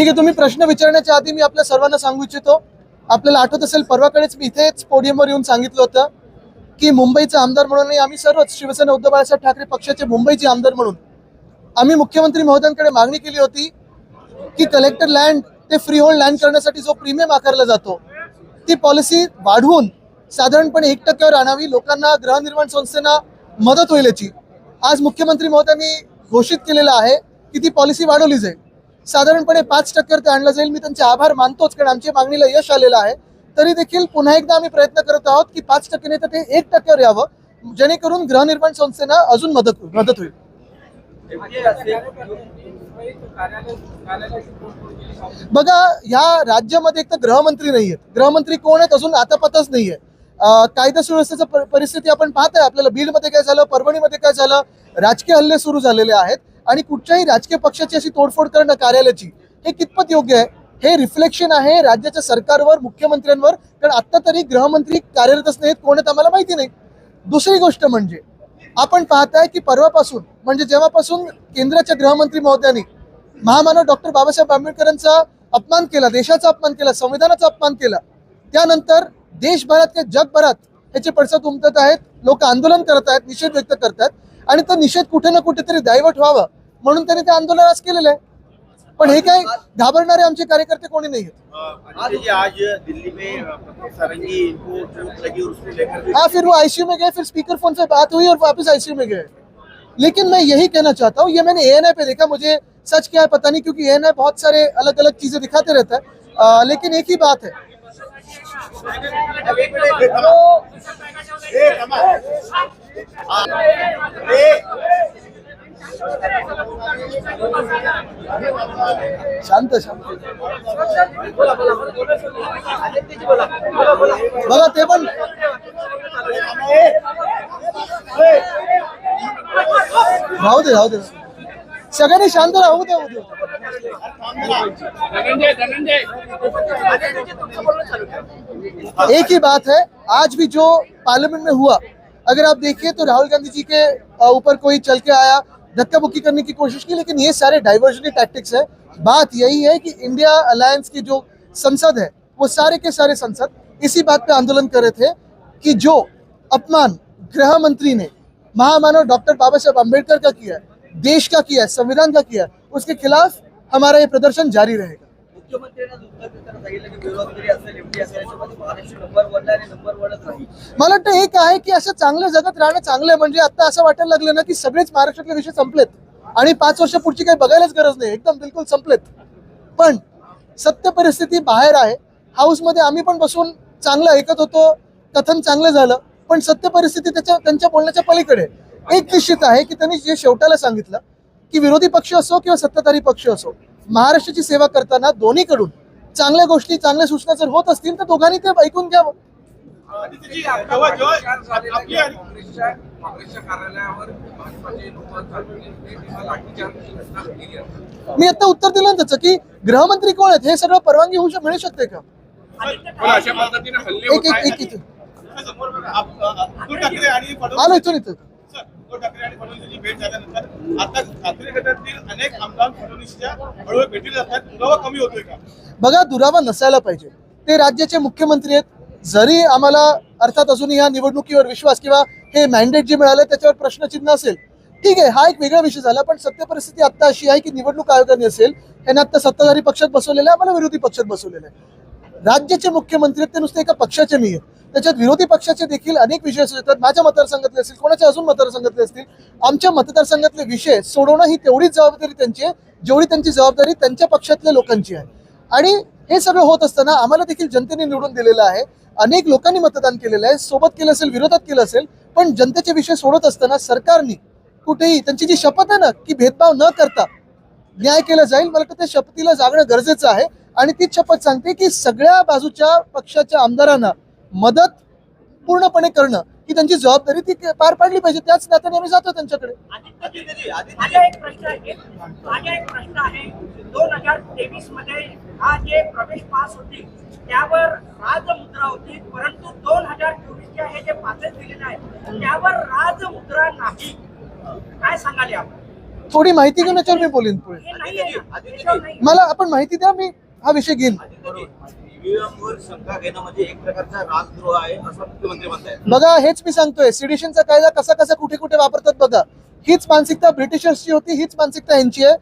ठीक आहे तुम्ही प्रश्न विचारण्याच्या आधी मी आपल्या सर्वांना सांगू इच्छितो. आपल्याला आठवत असेल परवाकडेच मी इथेच पोडियमवर येऊन सांगितलं होतं की मुंबईचे आमदार म्हणून आम्ही सर्वच शिवसेना उद्धव बाळासाहेब ठाकरे पक्षाचे मुंबईचे आमदार म्हणून. आम्ही मुख्यमंत्री महोदयांकडे मागणी केली होती की कलेक्टर लँड ते फ्री होल्ड लँड करण्यासाठी जो प्रीमियम आकारला जातो ती पॉलिसी वाढवून साधारणपणे एक टक्क्यावर आणावी लोकांना गृहनिर्माण संस्थेना मदत होईल याची. आज मुख्यमंत्री महोदयांनी घोषित केलेलं आहे की ती पॉलिसी वाढवली जाईल. साधारणपणे पाच टक्क्यावर ते आणलं जाईल. मी त्यांचे आभार मानतोच कारण आमच्या मागणीला यश आलेलं आहे. तरी देखील पुन्हा एकदा आम्ही प्रयत्न करत आहोत की पाच टक्के नाही तर ते एक टक्क्यावर यावं जेणेकरून गृहनिर्माण संस्थेना अजून मदत मदत होईल. बघा ह्या राज्यामध्ये एक तर गृहमंत्री नाही आहेत गृहमंत्री कोण आहेत? अजून आता पतच नाहीये कायदा सुव्यवस्थेचं परिस्थिती आपण पाहत आहे आपल्याला बीडमध्ये काय झालं? परभणीमध्ये काय झालं? राजकीय हल्ले सुरू झालेले आहेत. आणि कुठच्याही राजकीय पक्षाची अशी तोडफोड करणं कार्यालयाची हे कितपत योग्य आहे? हे रिफ्लेक्शन आहे राज्याच्या सरकारवर मुख्यमंत्र्यांवर. कारण आता तरी गृहमंत्री कार्यरतच नाहीत कोण आहेत आम्हाला माहिती नाही. दुसरी गोष्ट म्हणजे आपण पाहताय की परवापासून म्हणजे जेव्हापासून केंद्राच्या गृहमंत्री महोदयांनी महामानव डॉक्टर बाबासाहेब आंबेडकरांचा अपमान केला देशाचा अपमान केला संविधानाचा अपमान केला त्यानंतर देशभरात किंवा जगभरात ह्याचे पडसाद उमटत आहेत लोक आंदोलन करत आहेत निषेध व्यक्त करतात आणि तो निषेध कुठे ना कुठेतरी डायव्हर्ट व्हावं म्हणून त्यांनी ते आंदोलन आज केलेलं आहे पण हे काय घाबरणारे आमचे कार्यकर्ते कोणी नाही अ, हाँ फिर वो आईसीयू में गए फिर स्पीकर फ़ोन से बात हुई और वापस आईसीयू में गए लेकिन मैं यही कहना चाहता हूँ ये मैंने ए पे देखा मुझे सच क्या है पता नहीं क्योंकि ए बहुत सारे अलग अलग चीज़ें दिखाते रहता है अ, लेकिन एक ही बात है ए, थांबा. आ, ए, शांत शांत। बघा राहू दे राहू दे. शांत राहू दे एक ही बात है, आज भी जो पार्लियामेंट में हुआ, अगर आप देखिए तो राहुल गांधी जी के ऊपर कोई चल के आया धक्का बुक्की करने की कोशिश की, लेकिन ये सारे डाइवर्जनी टैक्टिक्स है बात यही है कि इंडिया अलायंस की जो संसद है वो सारे के सारे संसद इसी बात पे आंदोलन कर रहे थे कि जो अपमान गृह मंत्री ने महामानव डॉक्टर बाबा साहेब अंबेडकर का किया है देश का किया है संविधान का किया है उसके खिलाफ हमारा ये प्रदर्शन जारी रहेगा। मला वाटतं एक आहे की असं चांगलं जगत राहणं चांगलं म्हणजे आता असं वाटायला लागलं ना की सगळेच महाराष्ट्रातले विषय संपलेत. आणि पाच वर्ष पुढची काही बघायलाच गरज नाही. एकदम बिलकुल संपलेत. पण सत्य परिस्थिती बाहेर आहे. हाऊसमध्ये आम्ही पण बसून चांगलं ऐकत होतो. कथन चांगलं झालं. पण सत्य परिस्थिती त्याच्या त्यांच्या बोलण्याच्या पलीकडे. एक निश्चित आहे की त्यांनी जे शेवटाला सांगितलं की विरोधी पक्ष असो किंवा सत्ताधारी पक्ष असो महाराष्ट्राची सेवा करताना दोन्हीकडून चांगल्या गोष्टी चांगल्या सूचना जर होत असतील तर दोघांनी ते ऐकून घ्यावं. काँग्रेसच्या काँग्रेसच्या कार्यालयावर भाजपाचे लोक मी आता उत्तर दिलं ना त्याचं की गृहमंत्री कोण आहेत? हे सगळं परवानगी होऊ शक- मिळू शकते का? अशा पद्धतीने हल्ले इथं. आलो इथून इथं. ठाकरे आणि भेट झाल्यानंतर आता ठाकरे गटातील अनेक आमदार फडणवीसच्या हळूहळू भेटी जातात दुरावा कमी होतोय का बघा दुरावा नसायला पाहिजे. ते राज्याचे मुख्यमंत्री आहेत. जरी आम्हाला अर्थात अजूनही ह्या निवडणुकीवर विश्वास किंवा हे मॅन्डेट जे मिळालं त्याच्यावर प्रश्नचिन्ह असेल ठीक आहे हा एक वेगळा विषय झाला पण सत्य परिस्थिती आता अशी आहे की निवडणूक आयोगाने असेल त्यांना आता सत्ताधारी पक्षात बसवलेलं आहे आम्हाला विरोधी पक्षात बसवलेलं आहे. राज्याचे मुख्यमंत्री आहेत ते नुसते एका पक्षाचे नाही आहेत. त्याच्यात विरोधी पक्षाचे देखील अनेक विषय असू शकतात. माझ्या मतदारसंघातले असतील कोणाच्या अजून मतदारसंघातले असतील आमच्या मतदारसंघातले विषय सोडवणं ही तेवढीच जबाबदारी त्यांची आहे. जेवढी त्यांची जबाबदारी त्यांच्या पक्षातल्या लोकांची आहे. आणि हे सगळं होत असताना आम्हाला देखील जनतेने निवडून दिलेलं आहे. अनेक लोकांनी मतदान केलेलं आहे. सोबत केलं असेल विरोधात केलं असेल पण जनतेचे विषय सोडत असताना सरकारने कुठेही त्यांची जी शपथ आहे ना की भेदभाव न करता न्याय केला जाईल. मला तर त्या शपथीला जागणं गरजेचं आहे. आणि तीच शपथ सांगते की सगळ्या बाजूच्या पक्षाच्या आमदारांना मदत पूर्णपणे करणं ही त्यांची जबाबदारी ती पार पाडली पाहिजे. त्याच नात्याने आम्ही जातो त्यांच्याकडे. माझा एक प्रश्न आहे. माझा एक प्रश्न आहे. दोन हजार तेवीसमध्ये हा जे प्रवेश पास होती त्यावर राजमुद्रा होती. परंतु दोन हजार चोवीसच्या हे जे पासेस दिलेले आहेत त्यावर राजमुद्रा नाही. काय सांगाल यावर? थोडी माहिती घेऊन याच्यावर मी बोलीन पुढे. मला आपण माहिती द्या मी हा विषय घेईन. ईव्हीएम शंका घेणं म्हणजे एक प्रकारचा राजद्रोह आहे असं मुख्यमंत्री बघा हेच मी सांगतोय सिडिशनचा कायदा कसा कसा कुठे कुठे वापरतात बघा. हीच मानसिकता ब्रिटिशर्सची होती हीच मानसिकता यांची आहे.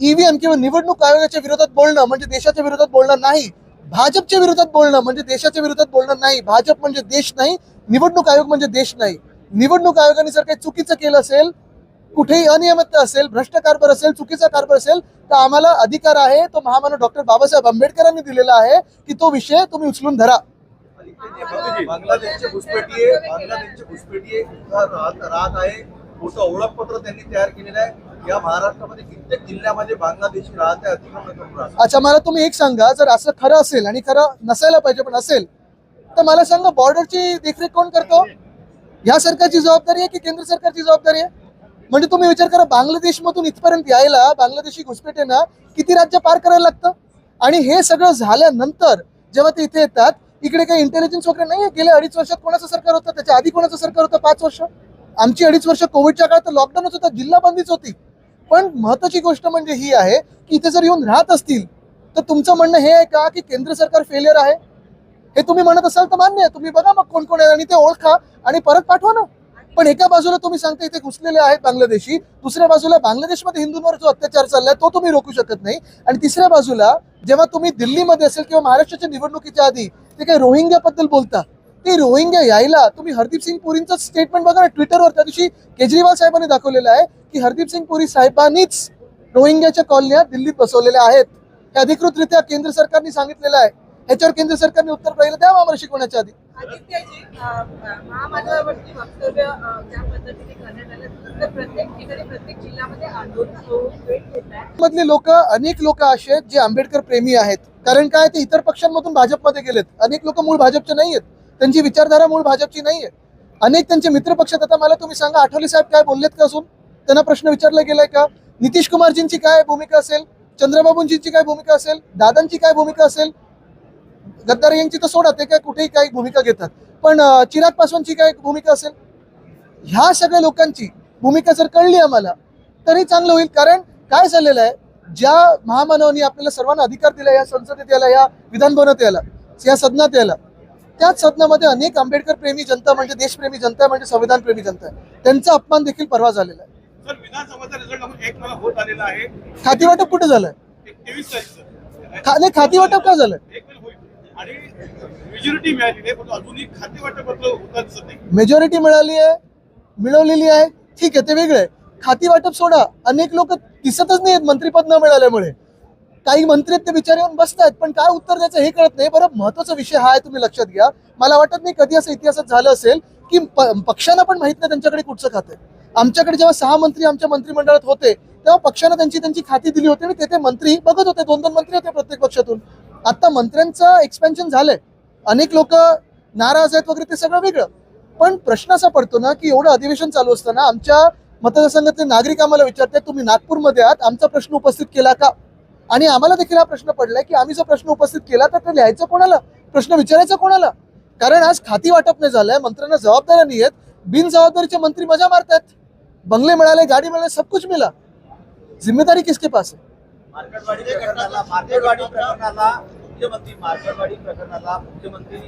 ईव्हीएम किंवा निवडणूक आयोगाच्या विरोधात बोलणं म्हणजे देशाच्या विरोधात बोलणं नाही. भाजपच्या विरोधात बोलणं म्हणजे देशाच्या विरोधात बोलणं नाही. भाजप म्हणजे देश नाही निवडणूक आयोग म्हणजे देश नाही. निवडणूक आयोगाने जर काही चुकीचं केलं असेल कुठेही अनियमितता असेल भ्रष्ट कारभार असेल चुकीचा कारभार असेल तर आम्हाला अधिकार आहे तो महामानव डॉक्टर बाबासाहेब आंबेडकरांनी दिलेला आहे की तो विषय तुम्ही उचलून धरा. बांगलादेशचे घुसपेटीये बांगलादेशचे घुसपेटीये इथं राहत राहत आहे. मोठं ओळखपत्र त्यांनी तयार केलेलं आहे. या महाराष्ट्रामध्ये कित्येक जिल्ह्यामध्ये बांगलादेशी राहते अतिक्रमण करून राहतात अच्छा मला तुम्ही एक सांगा जर असं खरं असेल आणि खरं नसायला पाहिजे पण असेल तर मला सांगा बॉर्डरची देखरेख कोण करतो? ह्या सरकारची जबाबदारी आहे की केंद्र सरकारची जबाबदारी आहे? म्हणजे तुम्ही विचार करा बांगलादेशमधून इथपर्यंत यायला बांगलादेशी घुसपेट्यांना किती राज्य पार करायला लागतं? आणि हे सगळं झाल्यानंतर जेव्हा ते इथे येतात इकडे काही इंटेलिजन्स वगैरे नाही गेल्या अडीच वर्षात कोणाचं सरकार होतं? त्याच्या आधी कोणाचं सरकार होतं पाच वर्ष? आमची अडीच वर्ष कोविडच्या काळात लॉकडाऊनच होतं जिल्हा बंदीच होती. पण महत्वाची गोष्ट म्हणजे ही आहे की इथे जर येऊन राहत असतील तर तुमचं म्हणणं हे आहे का की केंद्र सरकार फेलियर आहे? हे तुम्ही म्हणत असाल तर मान्य आहे. तुम्ही बघा मग कोण कोण आहे आणि ते ओळखा आणि परत पाठवा ना. पण एका बाजूला तुम्ही सांगता इथे घुसलेले आहेत बांगलादेशी दुसऱ्या बाजूला बांगलादेशमध्ये हिंदूंवर जो अत्याचार चाललाय तो तुम्ही रोखू शकत नाही. आणि तिसऱ्या बाजूला जेव्हा तुम्ही दिल्लीमध्ये असेल किंवा महाराष्ट्राच्या निवडणुकीच्या आधी ते काही रोहिंग्याबद्दल बोलता ते रोहिंग्या यायला तुम्ही हरदीप सिंग पुरींचं स्टेटमेंट बघा ना ट्विटरवर त्या दिवशी केजरीवाल साहेबांनी दाखवलेलं आहे की हरदीप सिंग पुरी साहेबांनीच रोहिंग्याच्या कॉलन्या दिल्लीत बसवलेल्या आहेत. हे अधिकृतरित्या केंद्र सरकारने सांगितलेलं आहे. ह्याच्यावर केंद्र सरकारने उत्तर पहिलं द्यावं आम्हाला शिकवण्याच्या आधी. आदित्यजी महामानवावरती वक्तव्य ज्या पद्धतीने करण्यात आलं तर प्रत्येक ठिकाणी प्रत्येक जिल्ह्यामध्ये आंदोलन होऊन घेत मधले लोक अनेक लोक असे आहेत जे आंबेडकर प्रेमी आहेत कारण काय ते इतर पक्षांमधून भाजपमध्ये गेलेत. अनेक लोक मूळ भाजपचे नाही आहेत त्यांची विचारधारा मूळ भाजपची नाही आहे अनेक त्यांचे मित्र पक्षात आता मला तुम्ही सांगा आठवले साहेब काय बोललेत का असून त्यांना प्रश्न विचारला गेलाय का? नितीश कुमारजींची काय भूमिका असेल? चंद्रबाबूंजींची काय भूमिका असेल? दादांची काय भूमिका असेल? गद्दार यांची तर सोडा ते काय कुठेही काही भूमिका घेतात. पण चिराग पासवानची काय भूमिका असेल? ह्या सगळ्या लोकांची भूमिका जर कळली आम्हाला तरी चांगलं होईल. कारण काय झालेलं आहे? ज्या महामानवांनी आपल्याला सर्वांना अधिकार दिला या संसदेत यायला या विधान भवनात यायला या सदनात यायला त्याच सदनामध्ये अनेक आंबेडकर प्रेमी जनता म्हणजे देशप्रेमी जनता म्हणजे संविधान प्रेमी जनता आहे. त्यांचा अपमान देखील परवा झालेला आहे. खाती वाटप कुठे झालंय? एक तेवीस तारीख खा नाही खाती वाटप का झालंय? आणि मेजॉरिटी मिळाली नाही पण अजूनही खाते वाटप दिसत नाही. मेजॉरिटी मिळाली आहे मिळवलेली आहे. ठीक आहे ते वेगळं आहे. खाती वाटप सोडा. अनेक लोक दिसतच नाहीत मंत्रीपद न मिळाल्यामुळे. काही मंत्री आहेत ते बिचारे येऊन बसतात पण काय उत्तर द्यायचं हे कळत नाही. बरं महत्त्वाचा विषय हा आहे तुम्ही लक्षात घ्या. मला वाटत नाही कधी असं इतिहासात झालं असेल की प- पक्षांना पण माहीत नाही त्यांच्याकडे कुठचं खातं आमच्याकडे जेव्हा सहा मंत्री आमच्या मंत्रिमंडळात होते तेव्हा पक्षानं त्यांची त्यांची खाती दिली होती आणि तेथे मंत्री बघत होते. दोन दोन मंत्री होते प्रत्येक पक्षातून. आता मंत्र्यांचं एक्सपेन्शन झालंय. अनेक लोक नाराज आहेत वगैरे ते सगळं वेगळं. पण प्रश्न असा पडतो ना की एवढं अधिवेशन चालू असताना आमच्या मतदारसंघातले नागरिक आम्हाला विचारतात तुम्ही नागपूरमध्ये आहात? आमचा प्रश्न उपस्थित केला का? आणि आम्हाला देखील हा प्रश्न पडलाय की आम्ही जो प्रश्न उपस्थित केला तर ते लिहायचं कोणाला? प्रश्न विचारायचा कोणाला? कारण आज खाती वाटप नाही झालंय मंत्र्यांना जबाबदाऱ्या नाही आहेत बिनजबाबदारीचे मंत्री मजा मारतात बंगले मिळाले गाडी मिळाले सब कुछ मिला जिम्मेदारी किसके पास है मार्केटवाडी प्रकरणाला मार्केटवाडी प्रकरणाला मुख्यमंत्री मार्केटवाडी प्रकरणाला मुख्यमंत्री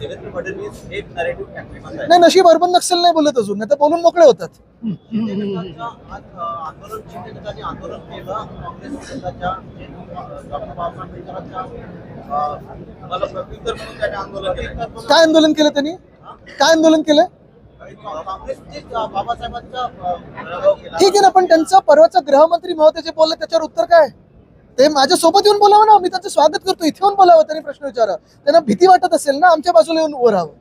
देवेंद्र फडणवीस नरेटिव्ह फॅक्टरी म्हणतात नाही नशीब अर्बन नक्षल नाही बोलत अजून नाही तर बोलून मोकळे होतात. आंदोलन आंदोलन केलं काँग्रेस नेत्याच्या डॉक्टर बाबासाहेब आंबेडकरांच्या अं, मला प्रत्युत्तर म्हणून त्याने आंदोलन केलं. काय आंदोलन केलं त्यांनी? काय आंदोलन केलं? ठीक आहे ना पण त्यांचं परवाचा गृहमंत्री महोदय जे बोलले त्याच्यावर उत्तर काय? ते माझ्या सोबत येऊन बोलावं ना मी त्यांचं स्वागत करतो इथे येऊन बोलावं त्यांनी प्रश्न विचारा त्यांना भीती वाटत असेल ना आमच्या बाजूला येऊन उभं राहावं.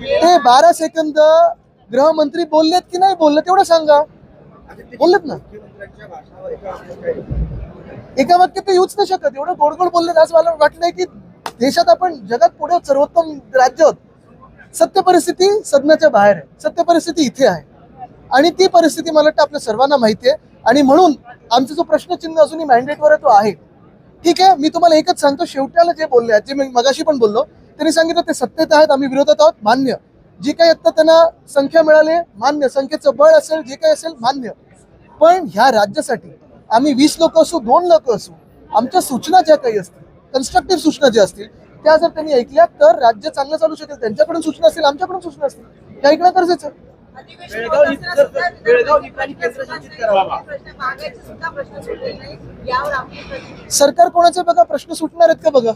ते बारा सेकंद गृहमंत्री बोललेत की नाही बोलले तेवढं सांगा. बोललेत ना. एका वाक्यात ते येऊच नाही शकत. एवढं गोड गोड बोललेत आज मला वाटलंय की देशात आपण जगात पुढे सर्वोत्तम राज्य होत सत्य परिस्थिती सदनाच्या बाहेर आहे. सत्य परिस्थिती इथे आहे. आणि ती परिस्थिती मला वाटतं आपल्या सर्वांना माहिती आहे. आणि म्हणून आमचा जो प्रश्नचिन्ह अजूनही मॅन्डेटवर आहे तो आहे. ठीक आहे मी तुम्हाला एकच सांगतो शेवट्याला जे बोलले जे मी मगाशी पण बोललो त्यांनी सांगितलं ते सत्तेत आहेत आम्ही विरोधात आहोत मान्य. जी काही आत्ता त्यांना संख्या मिळाली मान्य. संख्येचं बळ असेल जे काही असेल मान्य. पण ह्या राज्यासाठी आम्ही वीस लोक असू दोन लोक असू आमच्या सूचना ज्या काही असतील कन्स्ट्रक्टिव्ह सूचना ज्या असतील त्या जर त्यांनी ऐकल्या तर राज्य चांगलं चालू शकेल. त्यांच्याकडून सूचना असतील आमच्याकडून सूचना असतील ते ऐकणं गरजेचं सरकार कोणाचे बघा? प्रश्न सुटणार आहेत का बघा?